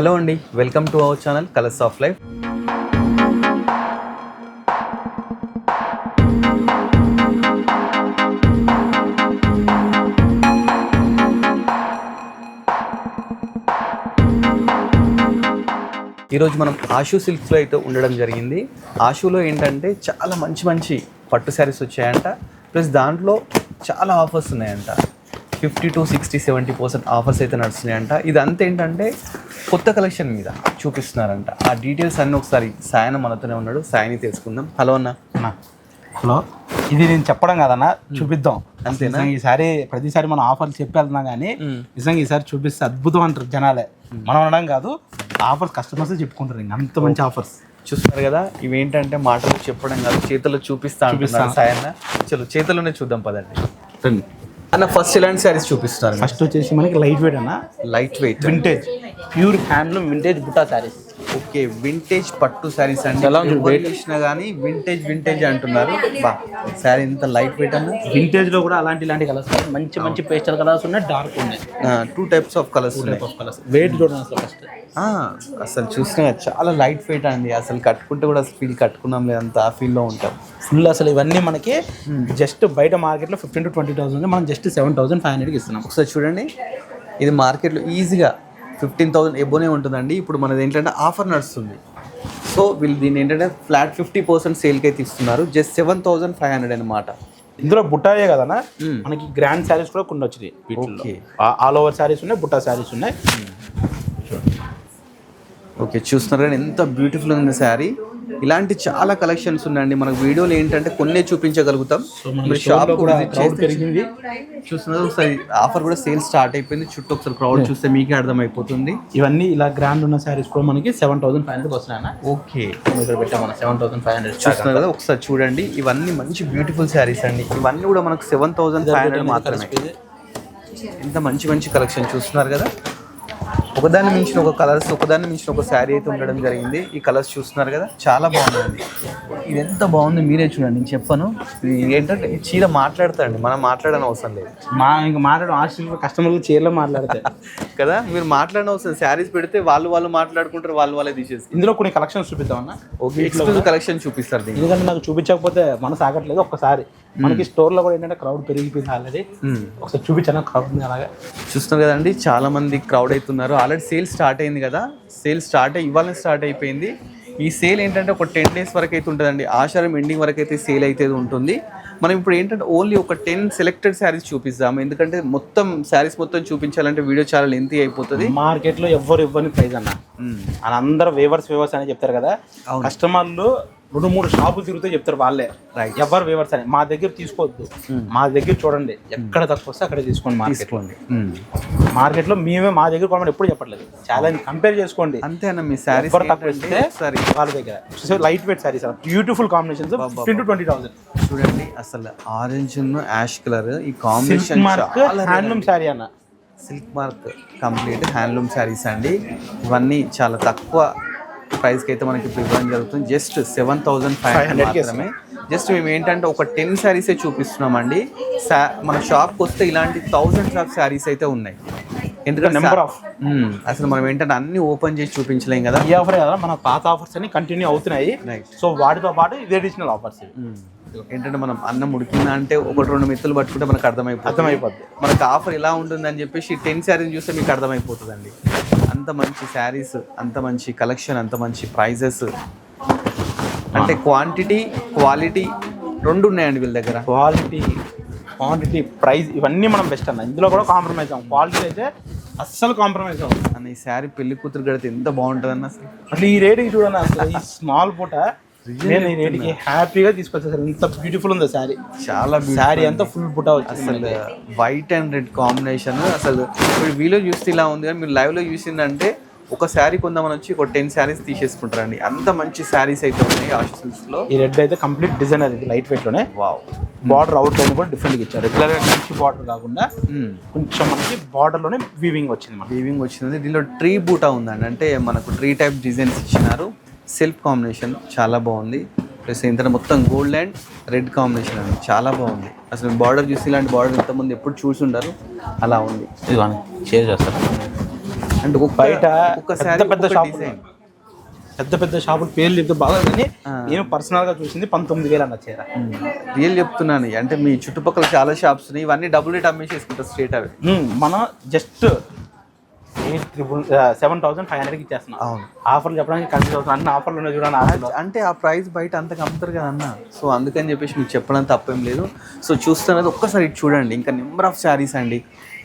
Hello అండి welcome to our channel colours of life. ఈరోజు మనం ఆషు సిల్క్స్లో అయితే ఉండడం జరిగింది. ఆషులో ఏంటంటే చాలా మంచి మంచి పట్టు శారీస్ వచ్చాయంట. ప్లస్ దాంట్లో చాలా ఆఫర్స్ ఉన్నాయంట. Fifty to sixty seventy percent offers అయితే నడుస్తున్నాయంట. ఇదంతా ఏంటంటే కొత్త కలెక్షన్ మీద చూపిస్తున్నారంట. ఆ డీటెయిల్స్ అన్నీ ఒకసారి సాయన మనతోనే ఉన్నాడు. సాయని తెలుసుకుందాం. హలో అన్న. అన్నా. హలో. ఇది నేను చెప్పడం కాదన్నా. చూపిద్దాం. అంతేనా? ఈసారి ప్రతిసారి మనం ఆఫర్లు చెప్పి వెళ్తున్నాం కానీ. నిజంగా ఈసారి చూపిస్తే అద్భుతం అంటారు జనాలే. మనం అనడం కాదు ఆఫర్స్ కస్టమర్స్ చెప్పుకుంటారు అంత మంచి ఆఫర్స్. చూస్తున్నారు కదా ఇవి ఏంటంటే మాటలు చెప్పడం కాదు చేతుల్లో చూపిస్తా అంటున్నారు సాయన్న. చలో చేతుల్లోనే చూద్దాం పదండి. అన్న ఫస్ట్ ఎలాంటి శారీస్ చూపిస్తున్నారు. ఫస్ట్ వచ్చేసి మనకి లైట్ వెయిట్ అన్న. Light weight vintage pure handloom vintage Butta saris okay vintage పట్టు శారీస్ అండి. ఎలా? ఎవరు చూసినా కానీ వింటేజ్ వింటేజ్ అంటున్నారు. బా శారీ ఇంత లైట్ వెయిట్ అన్న వింటేజ్లో కూడా అలాంటి ఇలాంటి కలర్స్ మంచి మంచి పేస్టల్ కలర్స్ ఉన్నాయి డార్క్ ఉన్నాయి. టూ టైప్స్ ఆఫ్ కలర్స్ ఉన్నాయి. కలర్స్ వెయిట్ చూడండి అసలు ఫస్ట్ అసలు చూసినా చాలా లైట్ వెయిట్ అండి. అసలు కట్టుకుంటే కూడా ఫీల్ కట్టుకున్నాం లేదంత ఆ ఫీల్లో ఉంటాం. ఫుల్ అసలు ఇవన్నీ మనకి జస్ట్ బయట మార్కెట్లో ఫిఫ్టీన్ టు ట్వంటీ థౌసండ్ మనం జస్ట్ సెవెన్ థౌసండ్ ఫైవ్ హండ్రెడ్కి ఇస్తున్నాం. ఒకసారి చూడండి. ఇది మార్కెట్లో ఈజీగా ఫిఫ్టీన్ థౌసండ్ ఎబోనే ఉంటుందండి. ఇప్పుడు మనది ఏంటంటే ఆఫర్ నడుస్తుంది. సో వీళ్ళు దీన్ని ఏంటంటే ఫ్లాట్ ఫిఫ్టీ పర్సెంట్ సేల్కి అయితే ఇస్తున్నారు just seven thousand five hundred అనమాట ఇందులో బుట్టాయే కదనా మ్మ్. మనకి గ్రాండ్ శారీస్ కూడా కొన్ని వచ్చినాయి. ఆల్ ఓవర్ శారీస్ ఉన్నాయి బుట్టా శారీస్ ఉన్నాయి. ఓకే చూస్తున్నారు? కానీ ఎంత బ్యూటిఫుల్ ఉంది శారీ. ఇలాంటి చాలా కలెక్షన్స్ ఉన్నాయండి. మనకు వీడియోలు ఏంటంటే కొన్నే చూపించగలుగుతాం. మీరు షాప్ కూడా పెరిగింది. చూస్తున్నారు ఒకసారి ఆఫర్ కూడా సేల్ స్టార్ట్ అయిపోయింది. చుట్టూ ఒకసారి క్రౌడ్ చూస్తే మీకే అర్థమైపోతుంది. ఇవన్నీ ఇలా గ్రాండ్ ఉన్న శారీస్ కూడా మనకి సెవెన్ థౌసండ్ ఫైవ్ హండ్రెడ్ వస్తున్నాయన్న. ఓకే ఇక్కడ సెవెన్ థౌసండ్ ఫైవ్ హండ్రెడ్ చూస్తున్నారు కదా ఒకసారి చూడండి. ఇవన్నీ మంచి బ్యూటిఫుల్ శారీస్ అండి. ఇవన్నీ కూడా మనకు సెవెన్ థౌసండ్ ఫైవ్ హండ్రెడ్ మాత్రమే. ఎంత మంచి మంచి కలెక్షన్ చూస్తున్నారు కదా. ఒకదాన్ని మించిన ఒక కలర్స్ ఒకదాన్ని మించిన ఒక శారీ అయితే ఉండడం జరిగింది. ఈ కలర్స్ చూస్తున్నారు కదా చాలా బాగుందండి. ఇది ఎంత బాగుంది మీరే చూడండి నేను చెప్పను. ఇది ఏంటంటే చీర మాట్లాడతాండి మనం మాట్లాడని అవసరం లేదు. మా ఇంకా మాట్లాడడం హాస్టల్ కస్టమర్లు చీరలో మాట్లాడితే. కదా మీరు మాట్లాడని అవసరం శారీస్ పెడితే వాళ్ళు వాళ్ళు మాట్లాడుకుంటారు వాళ్ళు వాళ్ళే తీసేస్తారు. ఇందులో కొన్ని కలెక్షన్స్ చూపిద్దామన్నా ఓకే ఎక్స్క్లూజివ్ కలెక్షన్ చూపిస్తారు ఎందుకంటే నాకు చూపించకపోతే మనసు ఆగట్లేదు ఒక్కసారి. మనకి స్టోర్లో కూడా ఏంటంటే క్రౌడ్ పెరిగిపోయింది ఆల్రెడీ మ్మ్. ఒకసారి చూపించాను క్రౌడ్ అలాగే. చూస్తున్నారు కదండి చాలా మంది క్రౌడ్ అవుతున్నారు. ఆల్రెడీ సేల్ స్టార్ట్ అయింది కదా. సేల్ స్టార్ట్ అయ్యి ఇవాళ స్టార్ట్ అయిపోయింది. ఈ సేల్ ఏంటంటే ఒక టెన్ డేస్ వరకు అయితే ఉంటుందండి. ఆషాఢం ఎండింగ్ వరకు అయితే సేల్ అయితే ఉంటుంది. మనం ఇప్పుడు ఏంటంటే ఓన్లీ ఒక టెన్ సెలెక్టెడ్ శారీస్ చూపిస్తాము ఎందుకంటే మొత్తం శారీస్ మొత్తం చూపించాలంటే వీడియో చాలా లెంతీ అయిపోతుంది. మార్కెట్లో ఎవ్వరు ఇవ్వని ప్రైస్ అన్న. అందరూ వేవర్స్ వేవర్స్ అని చెప్తారు కదా. కస్టమర్లు రెండు మూడు షాపులు తిరిగితే చెప్తారు వాళ్ళే. ఎవరు వేవర్స్ అని. మా దగ్గర తీసుకోవద్దు. మా దగ్గర చూడండి. ఎక్కడ తక్కువ వస్తే అక్కడ తీసుకోండి మార్కెట్ తీసుకోండి. మ్మ్. మార్కెట్లో మేమే మా దగ్గర కొనమని ఎప్పుడు చెప్పట్లేదు. చాలా కంపేర్ చేసుకోండి. అంతే అన్న మీ శారీస్ ఎవరు తక్కువ ఇస్తే సరే. వాళ్ళ దగ్గర. So light weight saris beautiful combinations fifteen to twenty thousand చూడండి అసలు ఆరెంజ్ యాష్ కలర్ ఈ కాంబినేషన్ మార్క్ హ్యాండ్లూమ్ శారీ అన్న. Silk mark complete handloom saris అండి. ఇవన్నీ చాలా తక్కువ ప్రైస్కి అయితే మనకి ఇప్పుడు ఇవ్వడం జరుగుతుంది. Just seven thousand five hundred 500 కి మాత్రమే. జస్ట్ మేము ఏంటంటే ఒక టెన్ శారీసే చూపిస్తున్నామండి. శా మన షాప్కి వస్తే ఇలాంటి థౌజండ్స్ ఆఫ్ శారీస్ అయితే ఉన్నాయి. ఎందుకంటే నెంబర్ ఆఫ్ మ్మ్. అసలు మనం ఏంటంటే అన్ని ఓపెన్ చేసి చూపించలేం కదా. ఈ ఆఫర్ కదా మన పాత ఆఫర్స్ అన్ని కంటిన్యూ అవుతున్నాయి. సో వాటితో పాటు ఇది అడిషనల్ ఆఫర్స్ మ్మ్. ఏంటంటే మనం అన్నం ఉడికిందా అంటే ఒకటి రెండు మెత్తులు పట్టుకుంటే మనకు అర్థమైపోతుంది. అర్థమైపోద్ది. మనకు ఆఫర్ ఎలా ఉంటుందని చెప్పేసి టెన్ శారీస్ చూస్తే మీకు అర్థమైపోతుందండి. అంత మంచి శారీస్ అంత మంచి కలెక్షన్ అంత మంచి ప్రైజెస్. అంటే క్వాంటిటీ క్వాలిటీ రెండు ఉన్నాయండి వీళ్ళ దగ్గర. క్వాలిటీ క్వాంటిటీ ప్రైస్ ఇవన్నీ మనం బెస్ట్ అన్న. ఇందులో కూడా కాంప్రమైజ్ అవ్వం క్వాలిటీ అయితే అస్సలు కాంప్రమైజ్ అవ్వం అన్న ఈ శారీ పెళ్ళి కూతురు గడితే ఎంత బాగుంటుందన్న అసలు. అసలు ఈ రేటుకి చూడండి అసలు ఈ స్మాల్ పూట నేను హ్యాపీగా తీసుకొచ్చేసాను ఇంత బ్యూటిఫుల్ ఉంది శారీ చాలా శారీ అంతా ఫుల్ వచ్చింది అసలు వైట్ అండ్ రెడ్ కాంబినేషన్ అసలు ఇప్పుడు వీడియో చూస్తే ఇలా ఉంది కానీ మీరు లైవ్లో చూసిందంటే ఒక శారీ కొందామని వచ్చి ఒక టెన్ శారీస్ తీసేసుకుంటారండి. అంత మంచి శారీస్ అయితే ఉన్నాయి ఆశీస్లో ఈ రెడ్ అయితే కంప్లీట్ డిజైన్ అది లైట్ వెయిట్లోనే. వావ్ బార్డర్ అవుట్ లైన్ కూడా డిఫరెంట్గా ఇచ్చారు. రెగ్యులర్ మంచి బార్డర్ కాకుండా కొంచెం మనకి బార్డర్లోనే వీవింగ్ వచ్చింది వీవింగ్ వచ్చింది. దీనిలో ట్రీ బూటా ఉందండి. అంటే మనకు ట్రీ టైప్ డిజైన్స్ ఇచ్చినారు. సెల్ఫ్ కాంబినేషన్ చాలా బాగుంది. ప్లస్ ఏంటంటే మొత్తం గోల్డ్ అండ్ రెడ్ కాంబినేషన్ అండి. చాలా బాగుంది. అసలు బార్డర్ చూసి ఇలాంటి బార్డర్ ఇంతకుముందు ఎప్పుడు చూసి ఉండరు. అలా ఉంది. షేర్ చేస్తారా అండ్ బయట పెద్ద పెద్ద షాపులు డిజైన్. పెద్ద పెద్ద షాపులు పేర్లు చెప్తే బాగా కానీ నేను పర్సనల్గా చూసింది పంతొమ్మిది వేలు అన్న చీర. రియల్ చెప్తున్నాను. అంటే మీ చుట్టుపక్కల చాలా షాప్స్ ఉన్నాయి. ఇవన్నీ డబుల్ రేట్ అమ్మేసేసుకుంటారు స్ట్రేట్ అవి. మనం just eight triple seven thousand five హండ్రెడ్కి ఇచ్చేస్తున్నాం. అవును. ఆఫర్లు చెప్పడానికి కన్ఫ్యూజ్ అవుతుంది అన్ని ఆఫర్లు ఉన్నాయి చూడండి అంటే ఆ ప్రైస్ బయట అంతకు అమ్ముతారు కదా అన్న. సో అందుకని చెప్పేసి మీకు చెప్పడం తప్పేం లేదు. సో చూస్తున్నది ఒక్కసారి ఇటు చూడండి. ఇంకా నెంబర్ ఆఫ్ శారీస్ అండి.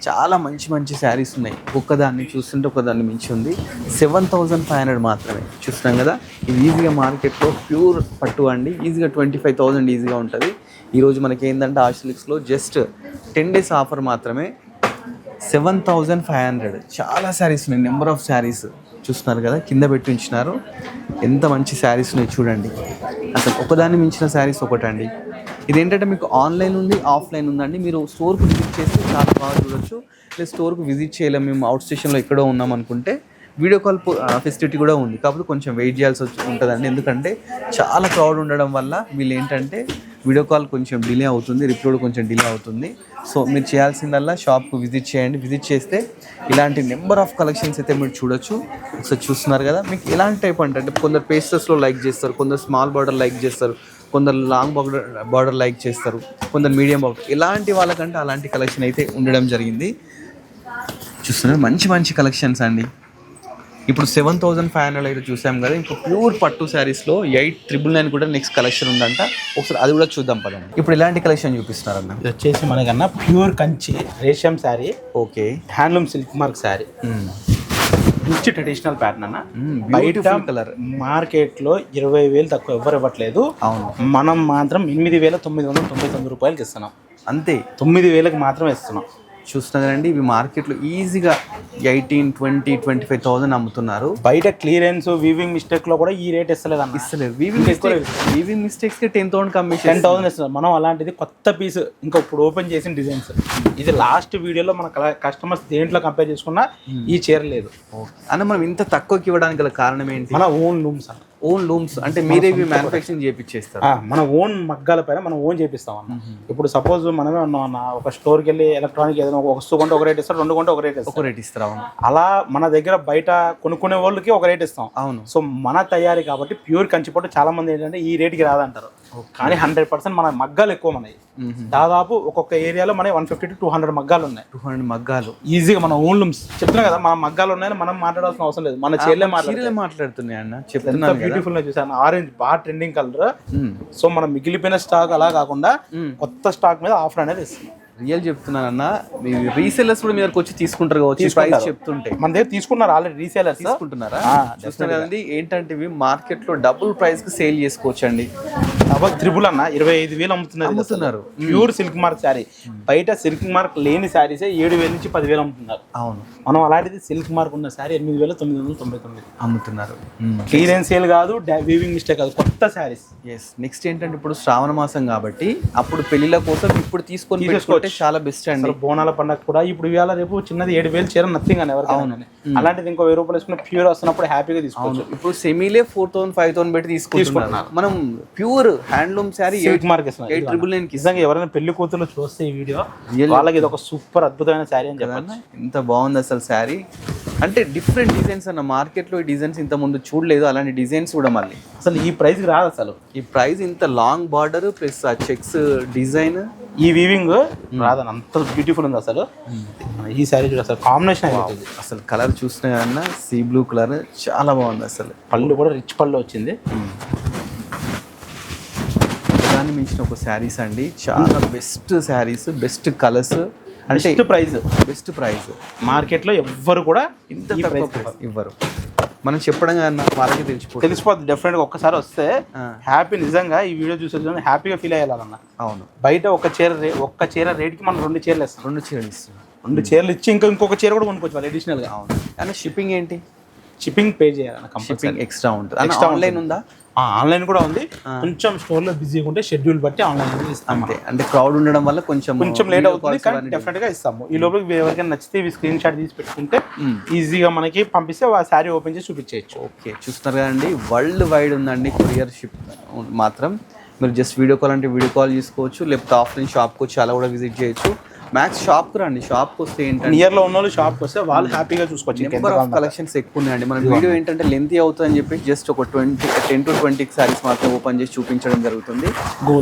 చాలా మంచి మంచి శారీస్ ఉన్నాయి. ఒక్కదాన్ని చూస్తుంటే ఒకదాన్ని మించి ఉంది. సెవెన్ థౌజండ్ ఫైవ్ హండ్రెడ్ మాత్రమే చూస్తున్నాం కదా. ఇది ఈజీగా మార్కెట్లో ప్యూర్ పట్టు అండి. ఈజీగా ట్వంటీ ఫైవ్ థౌజండ్ ఈజీగా ఉంటుంది. ఈరోజు మనకి ఏంటంటే ఆషలిక్స్లో జస్ట్ టెన్ డేస్ ఆఫర్ మాత్రమే. Seven thousand five hundred. చాలా శారీస్ ఉన్నాయి. నెంబర్ ఆఫ్ శారీస్ చూస్తున్నారు కదా కింద పెట్టి ఉంచినారు. ఎంత మంచి శారీస్ ఉన్నాయి చూడండి. అసలు ఒకదాన్ని మించిన శారీస్ ఒకటండి. ఇదేంటంటే మీకు ఆన్లైన్ ఉంది ఆఫ్లైన్ ఉందండి. మీరు స్టోర్కు విజిట్ చేస్తే చాలా బాగా చూడొచ్చు. లేదు స్టోర్కు విజిట్ చేయలేము మేము అవుట్ స్టేషన్లో ఎక్కడో ఉన్నాం అనుకుంటే వీడియో కాల్ ఫెసిలిటీ కూడా ఉంది. కాబట్టి కొంచెం వెయిట్ చేయాల్సి వచ్చి ఉంటుందండి. ఎందుకంటే చాలా క్రౌడ్ ఉండడం వల్ల వీళ్ళు ఏంటంటే వీడియో కాల్ కొంచెం డిలే అవుతుంది రిప్లోడ్ కొంచెం డిలే అవుతుంది. సో మీరు చేయాల్సిందల్లా షాప్కు విజిట్ చేయండి. విజిట్ చేస్తే ఇలాంటి నెంబర్ ఆఫ్ కలెక్షన్స్ అయితే మీరు చూడొచ్చు. ఒకసారి చూస్తున్నారు కదా మీకు ఎలాంటి టైప్ అంటే అంటే కొందరు పేస్టర్స్లో లైక్ చేస్తారు కొందరు స్మాల్ బార్డర్ లైక్ చేస్తారు కొందరు లాంగ్ బార్డర్ బార్డర్ లైక్ చేస్తారు కొందరు మీడియం బార్డర్ ఇలాంటి వాళ్ళకంటే అలాంటి కలెక్షన్ అయితే ఉండడం జరిగింది. చూస్తున్నారు మంచి మంచి కలెక్షన్స్ అండి. ఇప్పుడు సెవెన్ థౌసండ్ ఫైవ్ హండ్రెడ్ అయితే చూసాం కదా ఇంకా ప్యూర్ పట్టు శారీస్లో ఎయిట్ ట్రిపుల్ నైన్ కూడా నెక్స్ట్ కలెక్షన్ ఉందంట. ఒకసారి అది కూడా చూద్దాం పదండి. ఇప్పుడు ఇలాంటి కలెక్షన్ చూపిస్తున్నారన్న. ఇది వచ్చేసి మనకన్నా pure Kanchi రేషం sari okay. Handloom silk mark sari మంచి ట్రెడిషనల్ ప్యాటర్న్ అన్న. బయట బ్యూటిఫుల్ కలర్ మార్కెట్లో ఇరవై వేలు తక్కువ ఎవరు ఇవ్వట్లేదు. అవును. మనం మాత్రం ఎనిమిది వేల తొమ్మిది వందల తొంభై తొమ్మిది రూపాయలకి ఇస్తున్నాం. అంతే. తొమ్మిది వేలకు మాత్రం ఇస్తున్నాం. చూస్తున్నా కదండి ఇవి మార్కెట్లో ఈజీగా eighteen twenty twenty five thousand అమ్ముతున్నారు. బయట క్లియరెన్స్ వీవింగ్ మిస్టేక్లో కూడా ఈ రేట్ ఇస్తలేదు. అన్న ఇస్తలేదు weaving mistake weaving మిస్టేక్స్కి ten thousand commission ten thousand ఇస్తున్నారు. మనం అలాంటిది కొత్త పీస్ ఇంకా ఇప్పుడు ఓపెన్ చేసిన డిజైన్స్ ఇది లాస్ట్ వీడియోలో మన కస్టమర్స్ దేంట్లో కంపేర్ చేసుకున్నా ఈ చీర లేదు. అన్న మనం ఇంత తక్కువకి ఇవ్వడానికి గల కారణం ఏంటి? మన ఓన్ లూమ్స్ అన్న ఓన్ లూమ్స్ అంటే మీరే మ్యానుఫ్యాక్చరింగ్ చేపించేస్తారు ఆ, మన ఓన్ మగ్గాల పైన మనం ఓన్ చేపిస్తాం అన్న. ఇప్పుడు సపోజ్ మనమే ఉన్నాం అన్న ఒక స్టోర్కి వెళ్ళి ఎలక్ట్రానిక్ ఏదైనా ఒక వస్తువు కొంటే ఒక రేట్ ఇస్తారు రెండు కొంటే ఒక రేట్ ఇస్తారు. ఒక రేట్ ఇస్తారు అలా మన దగ్గర బయట కొనుక్కునే వాళ్ళకి ఒక రేట్ ఇస్తాం. అవును. సో మన తయారీ కాబట్టి ప్యూర్ కంచిపట్టు చాలా మంది ఏంటంటే ఈ రేట్కి రాదంటారు. కానీ హండ్రెడ్ పర్సెంట్ మన మగ్గాలు ఎక్కువ మనవి. దాదాపు ఒక్కొక్క ఏరియాలో మన one fifty to two hundred మగ్గాలు ఉన్నాయి. టూ హండ్రెడ్ మగ్గాలు. ఈజీగా మన ఓన్ లూమ్స్ చెప్తున్నా కదా మన మగ్గాలు ఉన్నాయని మనం మాట్లాడాల్సిన అవసరం లేదు. మన చీరలే మాట్లాడుతున్నాయి అన్న. చెప్తున్నాను కదా. బ్యూటిఫుల్గా చూసాను ఆరెంజ్ బాగా ట్రెండింగ్ కలర్. సో మనం మిగిలిపోయిన స్టాక్ అలా కాకుండా మ్మ్. కొత్త స్టాక్ మీద ఆఫర్ అనేది ఇస్తుంది రియల్ చెప్తున్నాను అన్న మీ రీసెల్లర్స్ కూడా మీ దగ్గరకు వచ్చి తీసుకుంటారు కావచ్చు ప్రైస్. చెప్తుంటే. మన దగ్గర తీసుకున్నారు ఆల్రెడీ రీసేలర్స్ తీసుకుంటున్నారా? చూస్తున్నారు కదండి ఏంటంటే ఇవి మార్కెట్లో డబుల్ ప్రైస్కి సేల్ చేసుకోవచ్చు అండి డబల్ త్రిబుల్ అన్న ఇరవై ఐదు వేలు అమ్ముతున్నారు. అమ్ముతున్నారు. ప్యూర్ సిల్క్ మార్క్ శారీ బయట సిల్క్ మార్క్ లేని శారీసే ఏడు వేల నుంచి పదివేలు అమ్ముతున్నారు. అవును. మనం అలాంటిది సిల్క్ మార్క్ ఉన్న శారీ ఎనిమిది వేల తొమ్మిది వందల తొంభై తొమ్మిది అమ్ముతున్నారు. క్లియరెన్స్ సేల్ కాదు వీవింగ్ మిస్టేక్ కాదు కొత్త శారీస్ ఎస్ నెక్స్ట్ ఏంటంటే ఇప్పుడు శ్రావణ మాసం కాబట్టి అప్పుడు పెళ్ళిళ్ళ కోసం ఇప్పుడు తీసుకొని చాలా బెస్ట్ అండి. బోనాల పండగ కూడా ఇప్పుడు ఇవాళ రేపు చిన్నది ఏడు వేలు చీర నథింగ్ అని ఎవరు అలాంటిది ఇంకో వెయ్యి రూపాయలు వేసుకున్న ప్యూర్ వస్తున్నప్పుడు హ్యాపీగా తీసుకోవచ్చు. ఇప్పుడు సెమీలే ఫోర్ థౌసండ్ ఫైవ్ థౌసండ్ పెట్టి తీసుకుంటున్నారు. మనం pure handloom sari silk mark. Eight triple nine నిజంగా ఎవరైనా పెళ్ళి కూతురు చూస్తే ఈ వీడియో? వాళ్ళకి ఇది ఒక సూపర్ అద్భుతమైన శారీ అని చెప్పాలి కదన్నా ఎంత బాగుంది అసలు శారీ. అంటే డిఫరెంట్ డిజైన్స్ అన్న మార్కెట్లో ఈ డిజైన్స్ ఇంత ముందు చూడలేదు అలాంటి డిజైన్స్ కూడా మళ్ళీ. అసలు ఈ ప్రైస్కి రాదు అసలు. ఈ ప్రైస్ ఇంత లాంగ్ బార్డర్ ప్లస్ ఆ చెక్స్ డిజైన్ ఈ వీవింగ్ రాదని అంత బ్యూటిఫుల్ ఉంది అసలు. ఈ శారీ చూడ అసలు కాంబినేషన్ అయిపోతుంది. అసలు కలర్ చూసిన కన్నా సీ బ్లూ కలర్ చాలా బాగుంది అసలు. పళ్ళు కూడా రిచ్ పళ్ళు వచ్చింది. దాన్ని మించిన ఒక శారీస్ అండి. చాలా బెస్ట్ శారీస్ బెస్ట్ కలర్స్ అంటే బెస్ట్ ప్రైస్ బెస్ట్ ప్రైస్ మార్కెట్లో ఎవ్వరు కూడా ఇంత ఇవ్వరు. మనం చెప్పడం కన్నా వాళ్ళకి తెలిసిపోతుంది. తెలిసిపోతుంది డెఫినెట్గా ఒక్కసారి వస్తే. హ్యాపీ నిజంగా ఈ వీడియో చూసే హ్యాపీగా ఫీల్ అయ్యాలన్న అవును. బయట ఒక చీర రే- ఒక్క చీర రేట్కి మనం రెండు చీరలు ఇస్తాం రెండు చీరలు ఇస్తున్నాం. రెండు చీరలు ఇచ్చి ఇంకా ఇంకొక చీర కూడా కొనుక్కోవచ్చు వాళ్ళు అడిషనల్గా. అవును. కానీ షిప్పింగ్ ఏంటి? Shipping pay compulsory shipping extra ఉంటుంది. Extra online. ఉందా? ఆన్లైన్ కూడా ఉంది. కొంచెం స్టోర్లో బిజీగా ఉంటే షెడ్యూల్ బట్టి ఆన్లైన్ ఇస్తాం అంతే. అంటే క్రౌడ్ ఉండడం వల్ల కొంచెం కొంచెం లేట్ అవుతుంది కానీ డెఫినెట్గా ఇస్తాము. ఈ లోపల ఎవరికైనా నచ్చితే ఇవి స్క్రీన్ షాట్ తీసి పెట్టుకుంటే. ఈజీగా మనకి పంపిస్తే ఆ శారీ ఓపెన్ చేసి చూపించేయచ్చు. ఓకే చూస్తున్నారు కదండి. వరల్డ్ వైడ్ ఉందండి కొరియర్ షిప్ మాత్రం. మీరు జస్ట్ వీడియో కాల్ అంటే వీడియో కాల్ చేసుకోవచ్చు లేకపోతే ఆఫ్లైన్ షాప్కి వచ్చి అలా కూడా విజిట్ చేయొచ్చు. మ్యాక్స్ షాప్కి రండి. షాప్కి వస్తే ఏంటంటే నియర్లో ఉన్న వాళ్ళు షాప్కి వస్తే వాళ్ళు హ్యాపీగా చూసుకోవచ్చు. Number of. కలెక్షన్స్ ఎక్కువ ఉన్నాయండి మన వీడియో ఏంటంటే లెంతీ అవుతుందని చెప్పి జస్ట్ ఒక twenty ten to twenty saris మాత్రం ఓపెన్ చేసి చూపించడం జరుగుతుంది.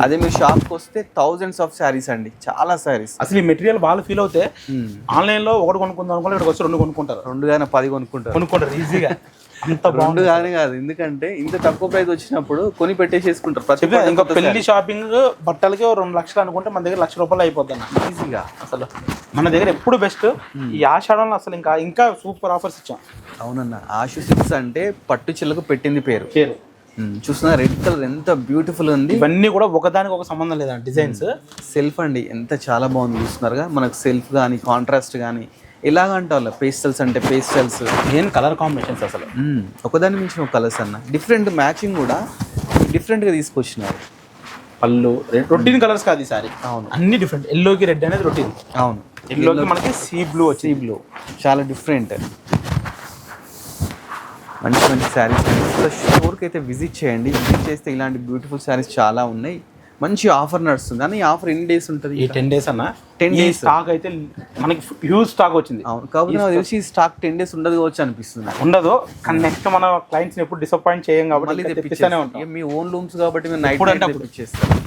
అదే మీరు షాప్కి వస్తే థౌజండ్స్ ఆఫ్ సారీస్ అండి. చాలా సారీస్ అసలు ఈ మెటీరియల్ వాళ్ళు ఫీల్ అవుతే ఆన్లైన్లో ఒకటి కొనుక్కుందాం అనుకుంటే ఇక్కడికి వచ్చి రెండు కొనుక్కుంటారు. రెండు కానీ పది కొనుక్కుంటారు. కొనుక్కుంటారు ఈజీగా అంత బాగుంది. కానీ కాదు. ఎందుకంటే ఇంత తక్కువ ప్రైస్ వచ్చినప్పుడు కొని పెట్టేసేసుకుంటారు ప్రతి ఇంకా పెళ్ళి షాపింగ్ బట్టలకి రెండు లక్షలు అనుకుంటే మన దగ్గర లక్ష రూపాయలు అయిపోద్ది అన్న. ఈజీగా అసలు మన దగ్గర ఎప్పుడు బెస్ట్ ఈ ఆషాఢంలో అసలు ఇంకా ఇంకా సూపర్ ఆఫర్స్ ఇచ్చాం. అవునన్న ఆశు సిక్స్ అంటే పట్టు చిల్లకు పెట్టింది పేరు. పేరు. ఉమ్, చూస్తున్నా రెడ్ కలర్ ఎంత బ్యూటిఫుల్ ఉంది. ఇవన్నీ కూడా ఒకదానికి ఒక సంబంధం లేదండి డిజైన్స్. సెల్ఫ్ అండి ఎంత చాలా బాగుంది చూస్తున్నారుగా. మనకు సెల్ఫ్ కానీ కాంట్రాస్ట్ కానీ ఎలాగంటే వాళ్ళ పేస్టల్స్ అంటే పేస్టల్స్. ఏం కలర్ కాంబినేషన్స్ అసలు? ఒకదాని మించిన ఒక కలర్స్ అన్న. డిఫరెంట్ మ్యాచింగ్ కూడా డిఫరెంట్గా తీసుకొచ్చినారు. పళ్ళు రొటీన్ కలర్స్ కాదు ఈ సారీ. అవును. అన్ని డిఫరెంట్. ఎల్లోకి రెడ్ అనేది రొటీన్. అవును. ఎల్లోకి మనకి సీ బ్లూ వచ్చి సీ బ్లూ. చాలా డిఫరెంట్. మంచి మంచి శారీస్ స్టోర్కి అయితే విజిట్ చేయండి. విజిట్ చేస్తే ఇలాంటి బ్యూటిఫుల్ శారీస్ చాలా ఉన్నాయి. మంచి ఆఫర్ నడుస్తుంది. కానీ ఈ ఆఫర్ ఎన్ని డేస్ ఉంటుంది? ఈ టెన్ డేస్ అన్న? 10 టెన్. డేస్. స్టాక్ అయితే మనకి హ్యూజ్ స్టాక్ వచ్చింది. అవును. కాబట్టి నాకు తెలిసి స్టాక్ టెన్ డేస్ ఉండదు కావచ్చు అనిపిస్తుంది. ఉండదు. కానీ నెక్స్ట్ మన క్లయింట్స్ ఎప్పుడు డిసప్పాయింట్ చేయం కాబట్టి తెప్పిస్తూనే ఉంటాం. మీ ఓన్ లూమ్స్ కాబట్టి మీరు నైట్ తెప్పించేస్తారు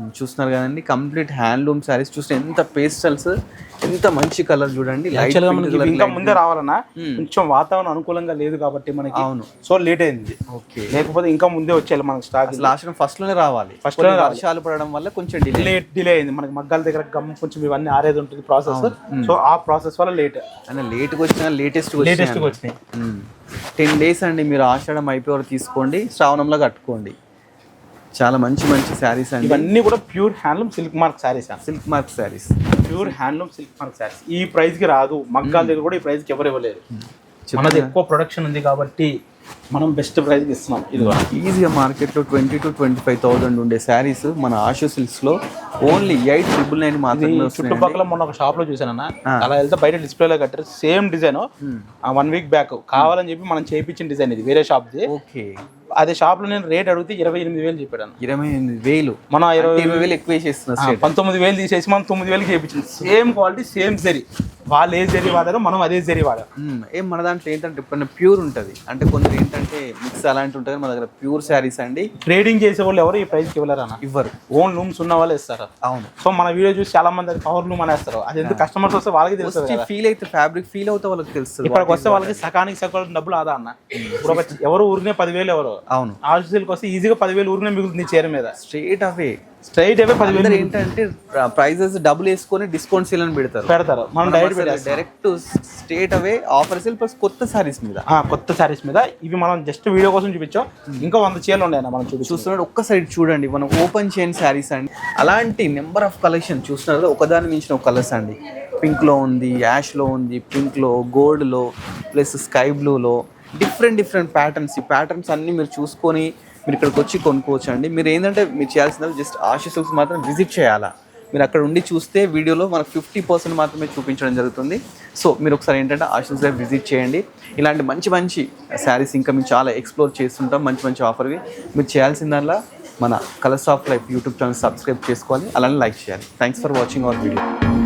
చూస్తున్నారు కదండి. కంప్లీట్ హ్యాండ్లూమ్ శారీస్ చూస్తే ఎంత పేస్టల్స్ ఎంత మంచి కలర్ చూడండి. ఇంకా ముందే రావాలన్నా కొంచెం వాతావరణం అనుకూలంగా లేదు కాబట్టి మనకి అవును. సో లేట్ అయింది. ఓకే. లేకపోతే ఇంకా ముందే వచ్చేయాలి మనకి స్టాక్ లాస్ట్ ఫస్ట్లోనే రావాలి. లోనే రావాలి. వర్షాలు పడడం వల్ల కొంచెం డిలే డిలే అయింది. మనకి మగ్గాల దగ్గర గమ్ కొంచెం ఇవన్నీ ఆరేది ఉంటుంది ప్రాసెస్ సో ఆ ప్రాసెస్ వల్ల లేట్ అయినా లేట్గా వచ్చినా లేటెస్ట్ లేటెస్ట్ వచ్చినాయి. టెన్ డేస్ అండి మీరు ఆషాఢం అయిపోయి వరకు తీసుకోండి. శ్రావణంలో కట్టుకోండి. చాలా మంచి మంచి శారీస్ అండి. ఇవన్నీ కూడా pure handloom silk mark saris silk mark saris. Pure handloom silk mark saris. ఈ ప్రైస్కి రాదు. మగ్గాల దగ్గర కూడా ఈ ప్రైస్కి ఎవరు ఇవ్వలేరు. మనది ఎక్కువ ప్రొడక్షన్ ఉంది కాబట్టి మనం బెస్ట్ ప్రైస్ ఇస్తున్నాం. ఇది. ఈజీగా మార్కెట్లో twenty to twenty five thousand ఉండే శారీస్ మన ఆషు సిల్క్స్లో ఓన్లీ ఎయిట్ ట్రిపుల్ నైన్ మాత్రమే చుట్టుపక్కల మొన్న ఒక షాప్లో చూసానన్న అలా వెళ్తే బయట డిస్ప్లేలో కట్టారు. Same design one week back కావాలని చెప్పి మనం చేయించిన డిజైన్ ఇది. వేరే షాప్ ది. ఓకే. అదే షాప్లో నేను రేట్ అడిగితే ఇరవై ఎనిమిది వేలు చెప్పాడు ఇరవై ఎనిమిది వేలు. మన ఇరవై వేలు ఎక్కువ చేస్తున్నారు ఆ, పంతొమ్మిది వేలు తీసేసి మనం తొమ్మిది వేలకి చేయించింది సేమ్ క్వాలిటీ సేమ్ జరీ వాళ్ళు ఏ జరీ వాడారో మనం అదే జరీ వాడాం. ఏం మన దాంట్లో ఏంటంటే ఇప్పుడు ప్యూర్ ఉంటుంది. అంటే కొందరు ఏంటంటే మిక్స్ అలాంటి ఉంటుంది మన దగ్గర ప్యూర్ శారీస్ అండి. ట్రేడింగ్ చేసే వాళ్ళు ఎవరు ఈ ప్రైస్కి ఇవ్వలేరన్న ఇవ్వరు. ఓన్ లూమ్స్ ఉన్న వాళ్ళు ఇస్తారు. అవును. సో మన వీడియో చూసి చాలా మంది పవర్ లూమ్ అనేస్తారు. అది ఎందుకు కస్టమర్స్ వస్తే వాళ్ళకి తెలుస్తుంది ఫీల్ అయితే ఫ్యాబ్రిక్ ఫీల్ అవుతే వాళ్ళకి తెలుస్తుంది ఇక్కడికి వస్తే వాళ్ళకి సకానికి సకాలం డబ్బులు ఆదా అన్న. ఇప్పుడు ఒక ఎవరు ఊరినే పదివేలు ఎవరు? అవును. ఆల్సీలకు వస్తే ఈజీగా పదివేలు ఊరినే మిగులుతుంది చీర మీద. స్ట్రేట్ అవే స్ట్రైట్ అవే పదివేలు ఏంటంటే ప్రైజెస్ డబుల్ వేసుకొని డిస్కౌంట్ సేల్ అని పెడతారు. పెడతారు. మనం డైరెక్ట్ డైరెక్ట్ స్ట్రేట్ అవే ఆఫర్ సేల్ ప్లస్ కొత్త సారీస్ మీద. కొత్త శారీస్ మీద. ఇవి మనం జస్ట్ వీడియో కోసం చూపించాం. ఇంకా వంద చీరలు ఉన్నాయి అన్న మనం చూపిస్తాం. చూస్తున్నాడు ఒక్క సైడ్ చూడండి. మనం ఓపెన్ చేయని శారీస్ అండి. అలాంటి నెంబర్ ఆఫ్ కలెక్షన్ చూస్తున్నారు కదా ఒకదాని మించిన ఒక కలర్స్ అండి. పింక్లో ఉంది యాష్లో ఉంది పింక్లో గోల్డ్లో ప్లస్ స్కై బ్లూలో డిఫరెంట్ డిఫరెంట్ ప్యాటర్న్స్ ఈ ప్యాటర్న్స్ అన్నీ మీరు చూసుకొని మీరు ఇక్కడికి వచ్చి కొనుక్కోవచ్చు అండి. మీరు ఏంటంటే మీరు చేయాల్సింది జస్ట్ ఆశీ మాత్రం విజిట్ చేయాలా? మీరు అక్కడ ఉండి చూస్తే వీడియోలో మనకు ఫిఫ్టీ పర్సెంట్ మాత్రమే చూపించడం జరుగుతుంది. సో మీరు ఒకసారి ఏంటంటే ఆశీస్ దగ్గర విజిట్ చేయండి. ఇలాంటి మంచి మంచి శారీస్ ఇంకా మేము చాలా ఎక్స్ప్లోర్ చేస్తుంటాం మంచి మంచి ఆఫర్వి మీరు చేయాల్సిందల్లా మన colours of life YouTube channel subscribe చేసుకోవాలి. అలానే లైక్ చేయాలి. Thanks for watching our video